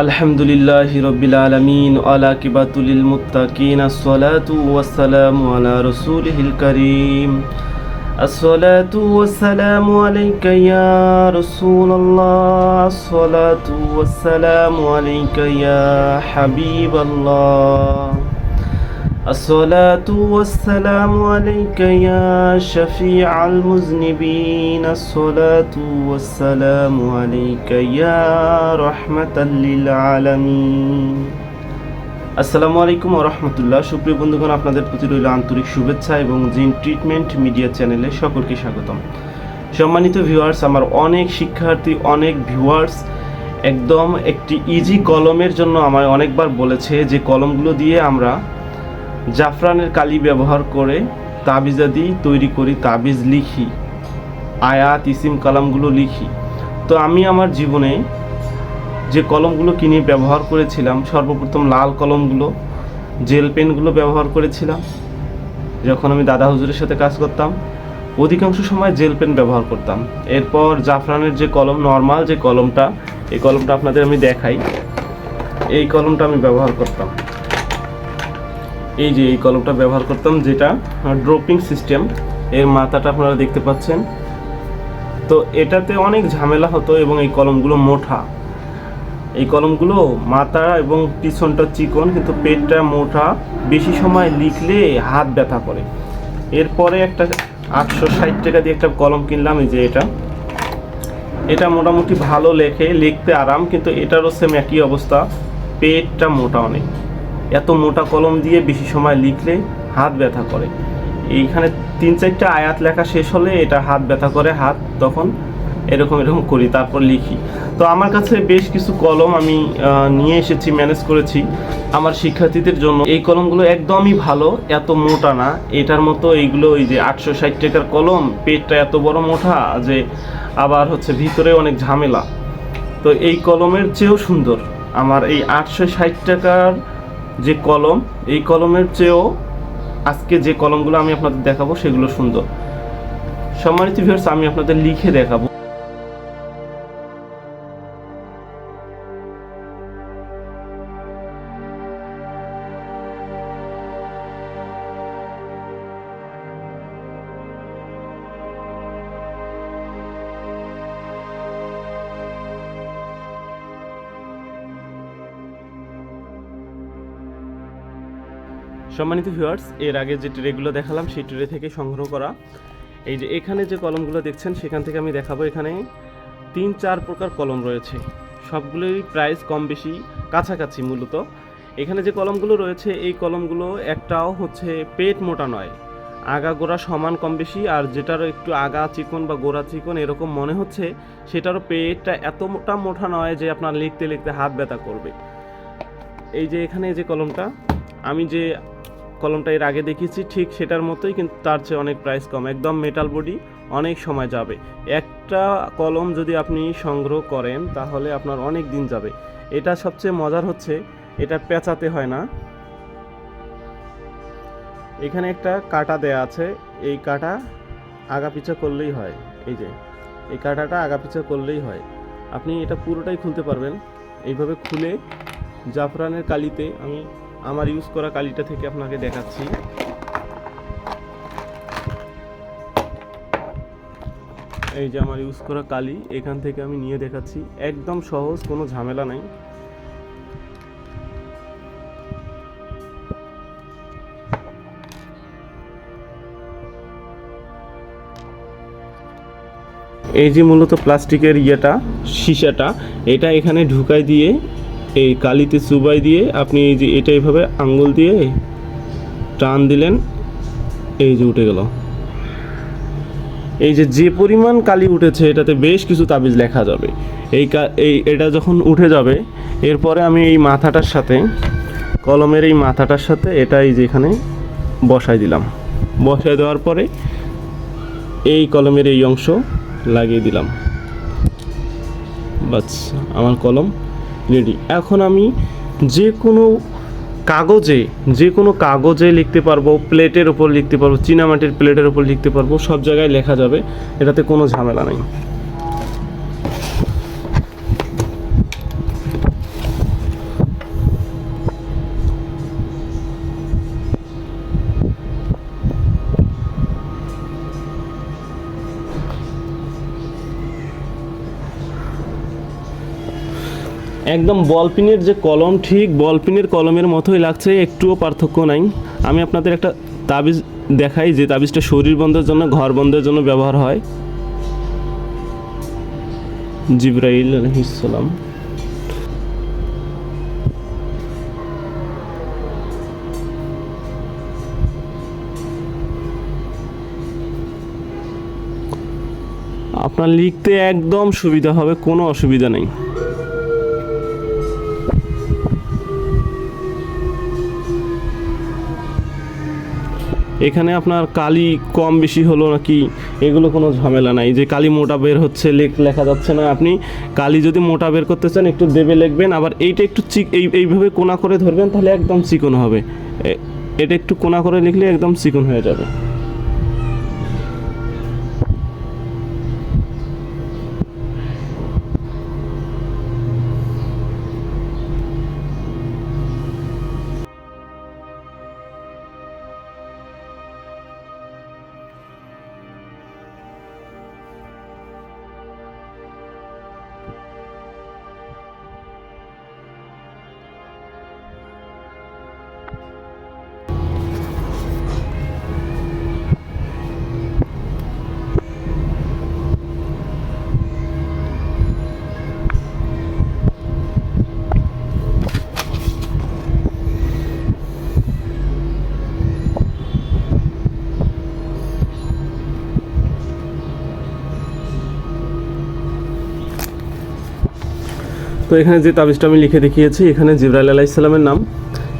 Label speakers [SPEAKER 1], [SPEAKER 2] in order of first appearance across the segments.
[SPEAKER 1] الحمد لله رب العالمين والعاقبة للمتقين الصلاة والسلام على رسوله الكريم الصلاة والسلام عليك يا رسول الله الصلاة والسلام عليك يا حبيب الله الصلاة والسلام عليك يا شفيع المذنبين الصلاة والسلام عليك يا رحمة للعالمين আসসালামু আলাইকুম রহমতুল্লাহ সুপ্রিয় বন্ধুগণ আপনাদের প্রতি রইল আন্তরিক শুভেচ্ছা এবং জিন ট্রিটমেন্ট মিডিয়া চ্যানেলে সকলকে স্বাগতম সম্মানিত ভিউয়ার্স আমার অনেক শিক্ষার্থী অনেক ভিউয়ার্স একদম একটি ইজি কলমের জন্য আমায় অনেকবার বলেছে যে কলমগুলো দিয়ে আমরা জাফরানের কালি ব্যবহার করে তাবিজাদি তৈরি করি তাবিজ লিখি, আয়াত, ইসিম, কালামগুলো লিখি। তো আমি আমার জীবনে যে কলমগুলো কিনে ব্যবহার করেছিলাম, সর্বপ্রথম লাল কলমগুলো, জেল পেনগুলো ব্যবহার করেছিলাম, যখন আমি দাদা হুজুরের সাথে কাজ করতাম, অধিকাংশ সময় জেল পেন ব্যবহার করতাম। এরপর জাফরানের যে কলম, নর্মাল যে কলমটা, এই কলমটা আপনাদের আমি দেখাই, এই কলমটা আমি ব্যবহার করতাম। এই যে এই কলমটা ব্যবহার করতাম, যেটা ড্রপিং সিস্টেম এর মাথাটা আপনারা দেখতে পাচ্ছেন। তো এটাতে অনেক ঝামেলা হতো এবং এই কলমগুলো মোটা। এই কলমগুলো মাথা এবং পিছনটা চিকন, কিন্তু পেটটা মোটা। বেশি সময় লিখলে হাত ব্যথা করে। এরপরে একটা আটশো ষাট টাকা দিয়ে একটা কলম কিনলাম, এই যে এটা। এটা মোটামুটি ভালো লেখে, লিখতে আরাম, কিন্তু এটারও সেম একই অবস্থা। পেটটা মোটা অনেক। এত মোটা কলম দিয়ে বেশি সময় লিখলে হাত ব্যথা করে। এইখানে তিন চারটা আয়াত লেখা শেষ হলে এটা হাত ব্যথা করে, হাত তখন এরকম এরকম করি, তারপর লিখি। তো আমার কাছে বেশ কিছু কলম আমি নিয়ে এসেছি ম্যানেজ করেছি আমার শিক্ষার্থীদের জন্য। এই কলমগুলো একদমই ভালো, এত মোটা না। এটার মতো এইগুলো ওই যে আটশো ষাট টাকার কলম, পেটটা এত বড় মোটা যে আবার হচ্ছে ভিতরে অনেক ঝামেলা। তো এই কলমের চেয়েও সুন্দর। আমার এই আটশো ষাট টাকার যে কলম, এই কলমের চেয়েও আজকে যে কলমগুলো আমি আপনাদের দেখাবো সেগুলো সুন্দর। সম্মানিত ভিউয়ার্স আমি আপনাদের লিখে দেখাবো। সম্মানিত ভিউয়ার্স এর আগে যে ট্রেগুলো দেখালাম, সেই ট্রে থেকে সংগ্রহ করা। এই যে এখানে যে কলমগুলো দেখছেন, সেখান থেকে আমি দেখাবো এখানে তিন, চার প্রকার কলম রয়েছে। সবগুলোই প্রাইস কম বেশি, কাছাকাছি মূলত। এখানে যে কলমগুলো রয়েছে, এই কলমগুলো একটাও হচ্ছে পেট মোটা নয়। আগা গোড়া সমান কম বেশি, আর যেটারও একটু আগা চিকন বা গোড়া চিকন এরকম মনে হচ্ছে, সেটারও পেটটা এত মোটা মোটা নয় যে আপনার লিখতে লিখতে হাত ব্যথা করবে। এই যে এখানে যে কলমটা, আমি যে কলমটা এর আগে দেখিয়েছি, ঠিক সেটার মতোই কিন্তু তার চেয়ে অনেক প্রাইস কম। একদম মেটাল বডি অনেক সময় যাবে। একটা কলম যদি আপনি সংগ্রহ করেন, তাহলে আপনার অনেক দিন যাবে। এটা সবচেয়ে মজার হচ্ছে, এটা পেঁচাতে হয় না। এখানে একটা কাটা দেয়া আছে, এই কাটা আগা পিছা করলেই হয়। এই যে, এই কাটাটা আগা পিছা করলেই হয়। আপনি এটা পুরোটাই খুলতে পারবেন। এইভাবে খুলে জাফরানের কালিতে আমি আমার ইউজ করা কালিটা থেকে আপনাকে দেখাচ্ছি। এই যে আমার ইউজ করা কালি, এখান থেকে আমি নিয়ে দেখাচ্ছি। একদম সহজ, কোনো ঝামেলা নাই। এই যে মূলত প্লাস্টিকের ইয়েটা, সীসাটা, এটা এখানে ঢুকাই দিয়ে এই কালিতে চুবাই দিয়ে আপনি এই যে এটা এইভাবে আঙ্গুল দিয়ে টান দিলেন, এই যে উঠে গেল। এই যে যে পরিমাণ কালি উঠেছে, এটাতে বেশ কিছু তাবিজ লেখা যাবে। এই এই, এটা যখন উঠে যাবে, এরপরে আমি এই মাথাটার সাথে, কলমের এই মাথাটার সাথে এটা এই যে এখানে বসাই দিলাম। বসাই দেওয়ার পরে এই কলমের এই অংশ লাগিয়ে দিলাম। বাস আমার কলম। রেডি এখন আমি যে কোনো কাগজে, যে কোনো কাগজে লিখতে পারব, প্লেটের ওপর লিখতে পারব, চীনামাটির প্লেটের ওপর লিখতে পারব, সব জায়গায় লেখা যাবে, এটাতে কোনো ঝামেলা নেই। একদম বল পিনের যে কলম, ঠিক বল পিনের কলমের মতোই লাগছে, একটুও পার্থক্য নাই। আমি আপনাদের একটা তাবিজ দেখাই, যে তাবিজটা শরীর বন্ধের জন্য, ঘর বন্ধের জন্য ব্যবহার হয়। জিব্রাইল আলহিসাম আপনার লিখতে একদম সুবিধা হবে, কোনো অসুবিধা নেই। এখানে আপনার কালি কম বেশি হলো নাকি? এগুলো কোনো ঝামেলা নাই। যে কালি মোটা বের হচ্ছে, লেখ লেখা যাচ্ছে না আপনি। কালি যদি মোটা বের করতে চান, একটু দেবে লিখবেন। আবার এইটা একটু চিক এই এইভাবে কোনা করে ধরবেন, তাহলে একদম চিকন হবে। এটা একটু কোনা করে লিখলে একদম চিকন হয়ে যাবে। তো এখানে যে তাবিজটা আমি লিখে দেখিয়েছি, এখানে জিব্রাইল আলাইসাল্লামের নাম,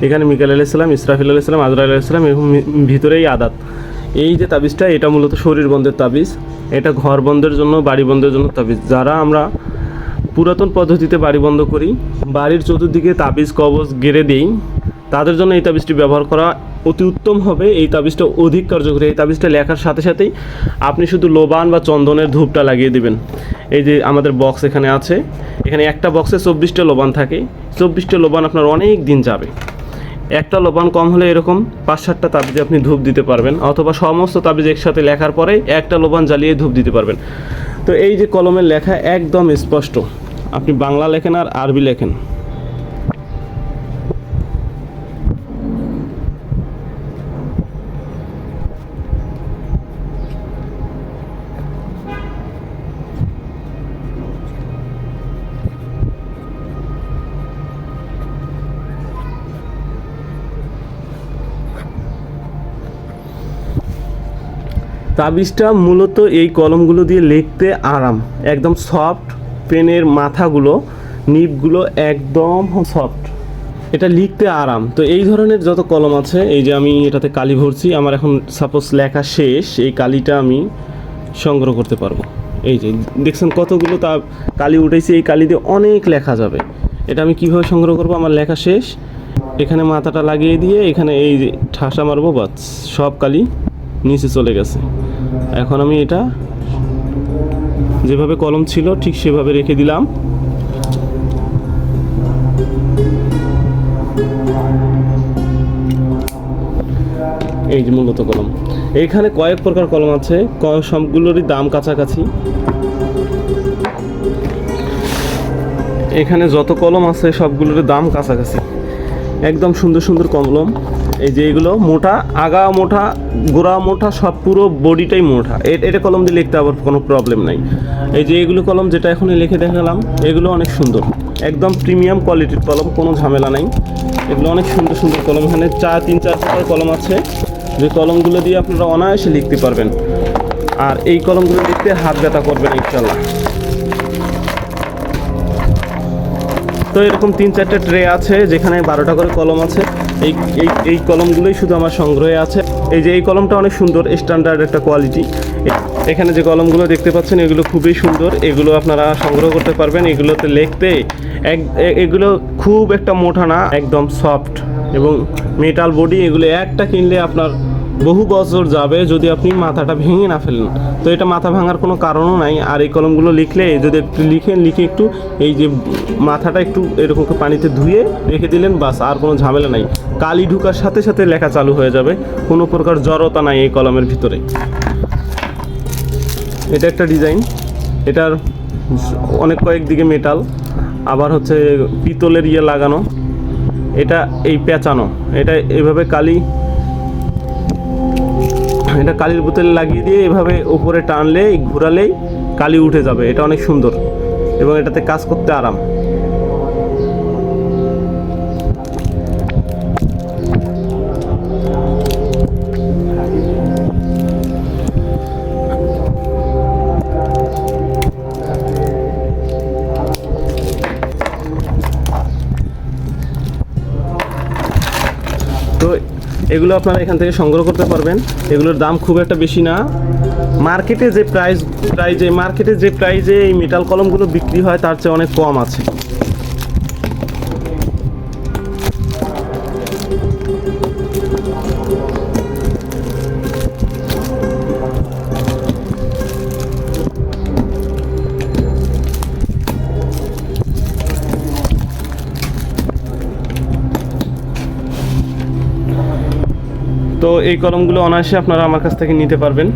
[SPEAKER 1] এখানে মিকাল আলাইসাল্লাম ইসরাফিল আলাইসাল্লাম আজরাইল আলাইসাল্লাম এবং ভিতরেই আদাত। এই যে তাবিজটা, এটা মূলত শরীর বন্ধের তাবিজ। এটা ঘর বন্ধের জন্য, বাড়ি বন্ধের জন্য তাবিজ। যারা আমরা পুরাতন পদ্ধতিতে বাড়ি বন্ধ করি, বাড়ির চতুর্দিকে তাবিজ কবজ গেড়ে দিই তাদের জন্য এই তাবিজটি ব্যবহার করা অতি উত্তম হবে। এই তাবিজটা অধিক কার্যকরী। এই তাবিজটা লেখার সাথে সাথেই আপনি শুধু লোবান বা চন্দনের ধূপটা লাগিয়ে দিবেন। এই যে আমাদের বক্স এখানে আছে। এখানে একটা বক্সে চব্বিশটা লোবান থাকে। চব্বিশটা লোবান আপনার অনেক দিন যাবে। একটা লোবান কম হলে এরকম পাঁচ সাতটা তাবিজে আপনি ধূপ দিতে পারবেন অথবা সমস্ত তাবিজ একসাথে লেখার পরে একটা লোবান জ্বালিয়ে ধূপ দিতে পারবেন। তো এই যে কলমের লেখা একদম স্পষ্ট। আপনি বাংলা লেখেন আর আরবি লেখেন। তাবিজটা মূলত এই কলমগুলো দিয়ে লিখতে আরাম। একদম সফট পেনের মাথাগুলো, নিপগুলো একদম সফট এটা লিখতে আরাম। তো এই ধরনের যত কলম আছে, এই যে আমি এটাতে কালি ভরছি, আমার এখন সাপোজ লেখা শেষ, এই কালিটা আমি সংগ্রহ করতে পারব। এই যে, দেখছেন কতগুলো তা কালি উঠেছি, এই কালি দিয়ে অনেক লেখা যাবে। এটা আমি কীভাবে সংগ্রহ করব? আমার লেখা শেষ। এখানে মাথাটা লাগিয়ে দিয়ে, এখানে এই যে ঠাসা মারবো, বাস, সব কালি নিচে চলে গেছে। এখন আমি এটা যেভাবে কলম ছিল, ঠিক সেভাবে রেখে দিলাম। এই যে মূলত কলম। এইখানে কয়েক প্রকার কলম আছে সবগুলোরই দাম কাছাকাছি। এখানে যত কলম আছে সবগুলোর দাম কাছাকাছি। একদম সুন্দর সুন্দর কলম এই যে এগুলো মোটা, আগা মোটা, গোড়া মোটা, সব পুরো বডিটাই মোটা। এটা কলম দিয়ে লিখতে আবার কোনো প্রবলেম নাই। এই যে এগুলো কলম যেটা এখন লিখে দেখালাম, এগুলো অনেক সুন্দর। একদম প্রিমিয়াম কোয়ালিটির কলম, কোনো ঝামেলা নাই। এগুলো অনেক সুন্দর সুন্দর কলম। এখানে চার, তিন, চার প্রকার কলম আছে। যে কলমগুলো দিয়ে আপনারা অনায়াসে লিখতে পারবেন। আর এই কলমগুলো লিখতে হাত ব্যথা করবেন ইনশাল্লাহ তো এরকম তিন চারটে ট্রে আছে, যেখানে বারোটা করে কলম আছে। এই এই এই কলমগুলোই শুধু আমার সংগ্রহে আছে। এই যে, এই কলমটা অনেক সুন্দর স্ট্যান্ডার্ড একটা কোয়ালিটি এখানে যে কলমগুলো দেখতে পাচ্ছেন, এগুলো খুবই সুন্দর। এগুলো আপনারা সংগ্রহ করতে পারবেন। এগুলোতে লিখতে এক এগুলো খুব একটা মোটা না, একদম সফট এবং মেটাল বডি এগুলো একটা কিনলে আপনার বহু বছর যাবে যদি আপনি মাথাটা ভেঙে না ফেলেন। তো এটা মাথা ভাঙার কোনো কারণও নাই। আর এই কলমগুলো লিখলে, যদি একটু লিখেন লিখে একটু এই যে মাথাটা একটু এরকম পানিতে ধুয়ে রেখে দিলেন, বাস আর কোনো ঝামেলা নাই। কালি ঢুকার সাথে সাথে লেখা চালু হয়ে যাবে। কোনো প্রকার জড়তা নাই এই কলমের ভিতরে। এটা একটা ডিজাইন। এটার অনেক কয়েক দিকে মেটাল, আবার হচ্ছে পিতলের ইয়ে লাগানো। এটা এই পেঁচানো। এটা এভাবে কালি এটা কালির বোতলে লাগিয়ে দিয়ে এভাবে উপরে টানলে ঘুরালেই কালি উঠে যাবে। এটা অনেক সুন্দর এবং এটাতে কাজ করতে আরাম। এগুলো আপনারা এখান থেকে সংগ্রহ করতে পারবেন। এগুলোর দাম খুব একটা বেশি না। মার্কেটে যে প্রাইস প্রাইজে মার্কেটে যে প্রাইজে এই মেটাল কলমগুলো বিক্রি হয়, তার চেয়ে অনেক কম আছে। তো এই কলমগুলো অনায়াসে আপনারা আমার কাছ থেকে নিতে পারবেন।